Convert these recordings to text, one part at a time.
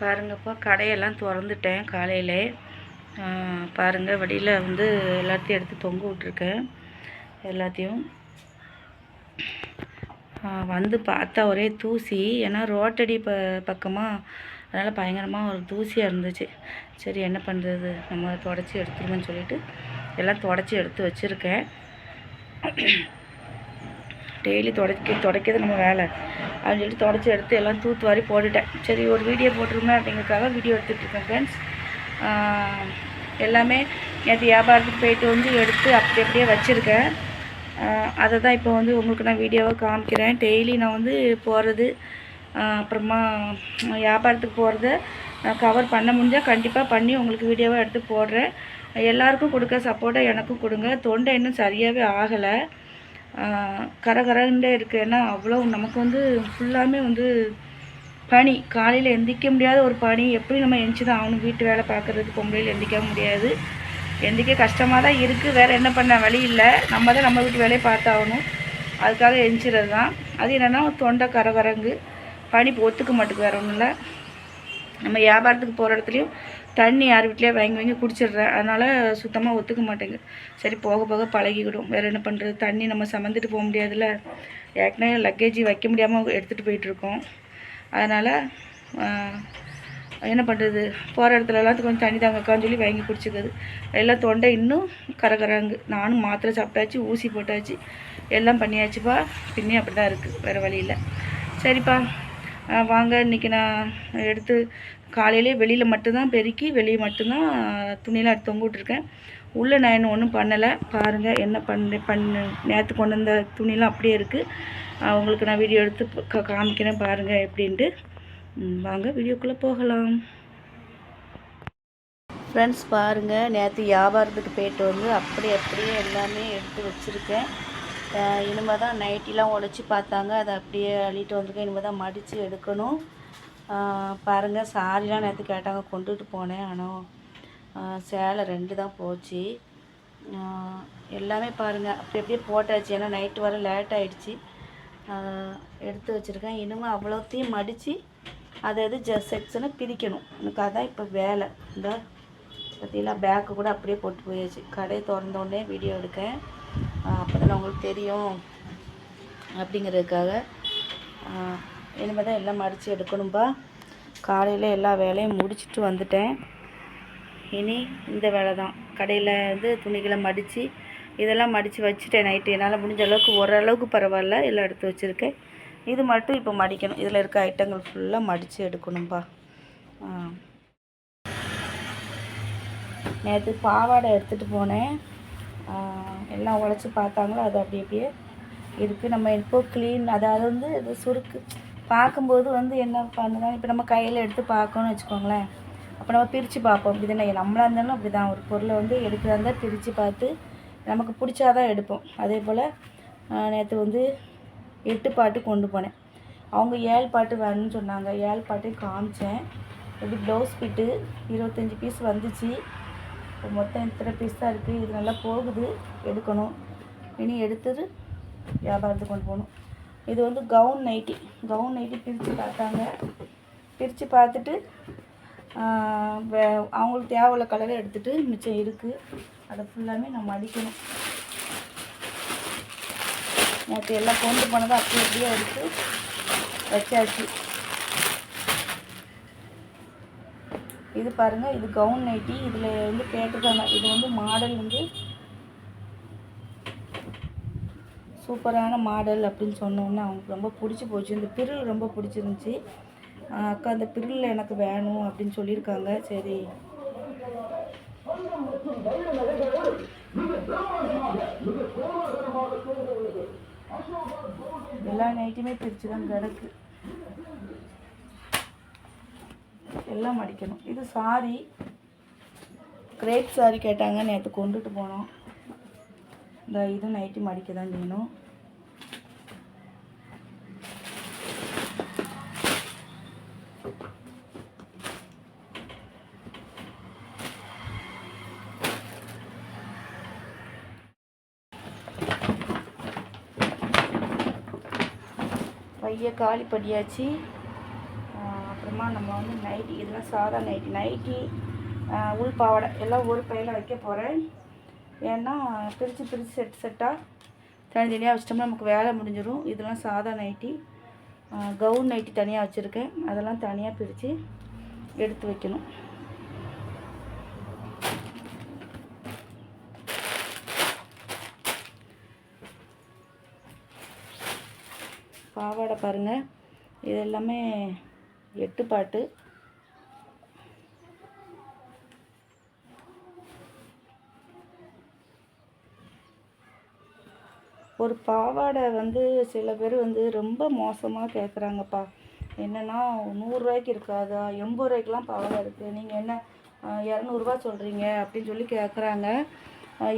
பாருங்கப்பா கடையெல்லாம் திறந்துட்டேன் காலையிலே. பாருங்கள் வெளியில் வந்து எல்லாத்தையும் எடுத்து தொங்க விட்ருக்கேன் எல்லாத்தையும். வந்து பார்த்தா ஒரே தூசி. ஏன்னா ரோட்டடி ப பக்கமாக அதனால் பயங்கரமாக ஒரு தூசியாக இருந்துச்சு. சரி என்ன பண்ணுறது நம்ம தொடச்சி எடுத்துருமோன்னு சொல்லிட்டு எல்லாம் தொடச்சி எடுத்து வச்சுருக்கேன். டெய்லி தொடக்க துடைக்கிறது நம்ம வேலை. அப்படின்னு சொல்லிட்டு தொடச்சி எடுத்து எல்லாம் தூத்து வாரி போட்டுட்டேன். சரி ஒரு வீடியோ போட்டிருமே அப்படிங்கிறதுக்காக வீடியோ எடுத்துகிட்ருக்கேன் ஃப்ரெண்ட்ஸ் எல்லாமே நேற்று வியாபாரத்துக்கு போயிட்டு வந்து எடுத்து அப்படி அப்படியே வச்சுருக்கேன். அதை தான் இப்போ வந்து உங்களுக்கு நான் வீடியோவை காமிக்கிறேன். டெய்லி நான் வந்து போகிறது அப்புறமா வியாபாரத்துக்கு போகிறத கவர் பண்ண முடிஞ்சால் கண்டிப்பாக பண்ணி உங்களுக்கு வீடியோவை எடுத்து போடுறேன். எல்லாருக்கும் கொடுக்க சப்போர்ட்டாக எனக்கும் கொடுங்க. தொண்டை இன்னும் சரியாகவே ஆகலை. கரகரண்டே இருக்குது ஏன்னா அவ்வளோ நமக்கு வந்து ஃபுல்லாமே வந்து பனி. காலையில் எந்திரிக்க முடியாத ஒரு பனி. எப்படி நம்ம எந்திச்சு தான் ஆகணும்? வீட்டு வேலை பார்க்குறதுக்கு பொம்பளையில் எந்திரிக்க முடியாது. எந்திரிக்க கஷ்டமாக தான் இருக்குது வேறு என்ன பண்ண? வழி இல்லை. நம்ம தான் நம்ம வீட்டு வேலையை பார்த்தாகணும். அதுக்காக எந்திரிச்சிறது தான் அது என்னென்னா தொண்டை கரகரங்கு. பனி ஒத்துக்க மாட்டுக்கு வேறு ஒன்றும் இல்லை. நம்ம வியாபாரத்துக்கு போகிற இடத்துலையும் தண்ணி யார் வீட்லேயே வாங்கி வாங்கி குடிச்சிடுறேன். அதனால் சுத்தமாக ஒத்துக்க மாட்டேங்குது. சரி போக போக பழகிக்கிடும். வேறு என்ன பண்ணுறது தண்ணி நம்ம சமந்துட்டு போக முடியாதுல்ல. ஏற்கனவே லக்கேஜ் வைக்க முடியாமல் எடுத்துகிட்டு போயிட்டுருக்கோம். அதனால் என்ன பண்ணுறது போகிற இடத்துல கொஞ்சம் தண்ணி தாங்கக்கான்னு சொல்லி வாங்கி குடிச்சிக்கிறது எல்லாம் தொண்டை இன்னும் கரகராங்கு. நானும் மாத்திரை சாப்பிட்டாச்சு ஊசி போட்டாச்சு. எல்லாம் பண்ணியாச்சுப்பா. பின்னே அப்படி தான் இருக்குது வேறு வழியில் சரிப்பா. வாங்க இன்றைக்கி நான் எடுத்து காலையிலே வெளியில் மட்டும்தான் பெருக்கி வெளியே மட்டும்தான் துணியெல்லாம் எடுத்து தொங்க விட்ருக்கேன் உள்ளே நான் இன்னும் ஒன்றும் பண்ணலை. பாருங்கள் என்ன பண்ண பண்ணு நேற்று கொண்டு வந்த துணிலாம் அப்படியே இருக்குது உங்களுக்கு நான் வீடியோ எடுத்து காமிக்கிறேன் பாருங்கள் எப்படின்ட்டு. வாங்க வீடியோக்குள்ளே போகலாம். ஃப்ரெண்ட்ஸ் பாருங்கள் நேற்று வியாபாரத்துக்கு போயிட்டு வந்து அப்படியே அப்படியே எல்லாமே எடுத்து வச்சுருக்கேன். இனிமேல் தான் நைட்டிலாம் உடச்சி பார்த்தாங்க. அதை அப்படியே அள்ளிட்டு வந்திருக்கேன். இனிமேல் தான் மடித்து எடுக்கணும் பாருங்கள் சாரிலாம் நேற்று கேட்டாங்க கொண்டுட்டு போனேன். ஆனால் சேலை ரெண்டு தான் போச்சு எல்லாமே பாருங்கள் அப்படி அப்படியே போட்டாச்சு. ஏன்னா நைட்டு வர லேட் ஆகிடுச்சி எடுத்து வச்சுருக்கேன். இனிமேல் அவ்வளோத்தையும் மடித்து அதை எது ஜ செக்ஷனை பிரிக்கணும். எனக்கு அதான் இப்போ வேலை. இந்த பார்த்தீங்களா பேக்கு கூட அப்படியே போட்டு போயாச்சு. கடையை திறந்தோடனே வீடியோ எடுக்கேன். அப்போ தான் உங்களுக்கு தெரியும் அப்படிங்கிறதுக்காக. இனிமேல் தான் எல்லாம் மடித்து எடுக்கணும்பா. காலையில் எல்லா வேலையும் முடிச்சுட்டு வந்துட்டேன். இனி இந்த வேலை தான் கடையில் வந்து துணிகளை மடித்து இதெல்லாம் மடித்து வச்சுட்டேன் நைட்டு. என்னால் முடிஞ்ச அளவுக்கு ஓரளவுக்கு பரவாயில்ல எல்லாம் எடுத்து வச்சுருக்கேன். இது மட்டும் இப்போ மடிக்கணும். இதில் இருக்க ஐட்டங்கள் ஃபுல்லாக மடித்து எடுக்கணும்பா. ஆ. நேற்று பாவாடை எடுத்துகிட்டு போனேன். எல்லாம் உழைச்சி பார்த்தாங்களோ அது அப்படி அப்படியே இருக்குது நம்ம இப்போ க்ளீன் அதாவது வந்து இது சுருக்கு. பார்க்கும்போது வந்து என்ன பண்ணுதான் இப்போ நம்ம கையில் எடுத்து பார்க்கணும்னு வச்சுக்கோங்களேன். அப்போ நம்ம பிரித்து பார்ப்போம். இப்படி தானே நம்மளாக இருந்தாலும் அப்படி தான். ஒரு பொருளை வந்து எடுக்கிறதா இருந்தால் பிரித்து பார்த்து நமக்கு பிடிச்சாதான் எடுப்போம். அதே போல் நேற்று வந்து எட்டு பாட்டு கொண்டு போனேன். அவங்க ஏழு பாட்டு வேணும்னு சொன்னாங்க. ஏழு பாட்டையும் காமிச்சேன். இது ப்ளவுஸ் பிட்டு இருபத்தஞ்சி பீஸ் வந்துச்சு. இப்போ மொத்தம் இத்தனை பீஸ் தான் இருக்குது இது நல்லா போகுது. எடுக்கணும். இனி எடுத்துட்டு வியாபாரத்துக்கு கொண்டு போகணும். இது வந்து கவுன் நைட்டி கவுன் நைட்டி பிரித்து பார்த்தாங்க. பிரித்து பார்த்துட்டு அவங்களுக்கு தேவையில்ல கலரை எடுத்துகிட்டு மிச்சம் இருக்குது அதை ஃபுல்லாமே நம்ம அடிக்கணும். நேற்று எல்லாம் கொண்டு போனதை அப்படியே அப்படியே எடுத்து வச்சாச்சு. இது பாருங்க இது கவுன் நைட்டி இதில் வந்து கேட்டிருக்காங்க இது வந்து மாடல் வந்து சூப்பரான மாடல் அப்படின்னு சொன்னோன்னே அவங்களுக்கு ரொம்ப பிடிச்சி போச்சு. இந்த பிரில் ரொம்ப பிடிச்சிருந்துச்சி. அக்கா அந்த பிரில் எனக்கு வேணும் அப்படின்னு சொல்லியிருக்காங்க. சரி. எல்லா நைட்டுமே பிரித்து தான் கிடக்கு. எல்லாம் மடிக்கணும். இது சாரி கிரேப் சாரி கேட்டாங்க. நேற்று கொண்டுட்டு போனோம். இந்த இது நைட்டு மடிக்க தான் செய்யணும். பைய காலி படியாச்சு அப்புறமா நம்ம வந்து நைட்டி இதெல்லாம் சாதா நைட்டி நைட்டி உள் பாவாடை எல்லாம் ஒரு பையில் வைக்க போகிறேன் ஏன்னா பிரித்து பிரித்து செட் செட்டாக தனித்தனியாக வச்சிட்டோம்னா நமக்கு வேலை முடிஞ்சிடும் இதெல்லாம் சாதா நைட்டி கவுன் நைட்டி தனியாக வச்சுருக்கேன். அதெல்லாம் தனியாக பிரித்து எடுத்து வைக்கணும். பாவாடை பாருங்கள் இது எல்லாமே எட்டு பாட்டு. ஒரு பாவாடை வந்து சில பேர் வந்து ரொம்ப மோசமாக கேட்குறாங்கப்பா என்னென்னா நூறுரூவாய்க்கு இருக்காதா? எண்பது ரூபாய்க்குலாம் பாவாடை இருக்குது நீங்கள் என்ன இரநூறுவா இரநூறுபா சொல்கிறீங்க அப்படின்னு சொல்லி கேட்குறாங்க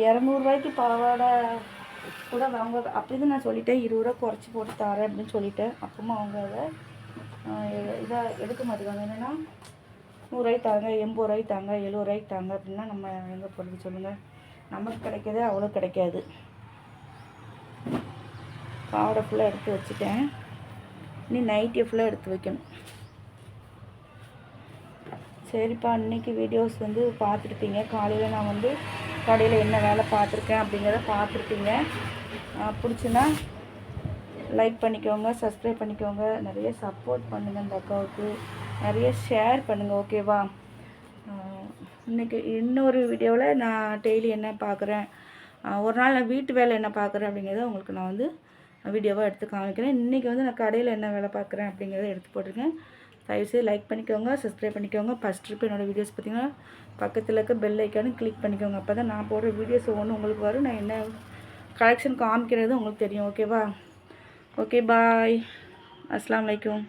இரநூறுவாய்க்கு பாவாடை கூட வாங்க தான் நான் சொல்லிட்டேன். இருபது ரூபா குறைச்சி போட்டு தரேன் அப்படின்னு சொல்லிட்டேன். அப்பமா அவங்க அதை இதாக எடுக்க மாட்டேங்காங்க என்னென்னா நூறுரூவாய்க்கு தாங்க எண்பது ரூபாய்க்கு தாங்க எழுபது ரூபாய்க்கு தாங்க அப்படின்னா நம்ம எங்கே போகிறது சொல்லுங்கள் நமக்கு கிடைக்கிறதே அவ்வளோ கிடைக்காது. பாவாடை ஃபுல்லாக எடுத்து வச்சுட்டேன். இனி நைட்டியை ஃபுல்லாக எடுத்து வைக்கணும். சரிப்பா இன்றைக்கி வீடியோஸ் வந்து பார்த்துருப்பீங்க. காலையில் நான் வந்து கடையில் என்ன வேலை பார்த்துருக்கேன் அப்படிங்கிறத பார்த்துருப்பீங்க. பிடிச்சுன்னா லைக் பண்ணிக்கோங்க சப்ஸ்கிரைப் பண்ணிக்கோங்க. நிறைய சப்போர்ட் பண்ணுங்கள் இந்த அக்காவுக்கு நிறைய ஷேர் பண்ணுங்கள் ஓகேவா இன்றைக்கி இன்னைக்கு இன்னொரு வீடியோவில் நான் டெய்லி என்ன பார்க்குறேன்? ஒரு நாள் நான் வீட்டு வேலை என்ன பார்க்குறேன் அப்படிங்கிறத உங்களுக்கு நான் வந்து வீடியோவாக எடுத்து காமிக்கிறேன். இன்றைக்கி வந்து நான் கடையில் என்ன வேலை பார்க்குறேன் அப்படிங்கிறத எடுத்து போட்டிருக்கேன். தயவுசெய்து லைக் பண்ணிக்கோங்க சப்ஸ்கிரைப் பண்ணிக்கோங்க. ஃபஸ்ட் ட்ரிப் என்னோடய வீடியோஸ் பார்த்தீங்கன்னா பக்கத்தில் இருக்க பெல் ஐக்கானு கிளிக் பண்ணிக்கோங்க. அப்போ தான் நான் போடுற வீடியோஸ் ஒன்று உங்களுக்கு வரும். நான் என்ன கலெக்ஷன் காமிக்கிறது உங்களுக்கு தெரியும் ஓகேவா ஓகே பாய் அஸ்லாம் அலைக்கும்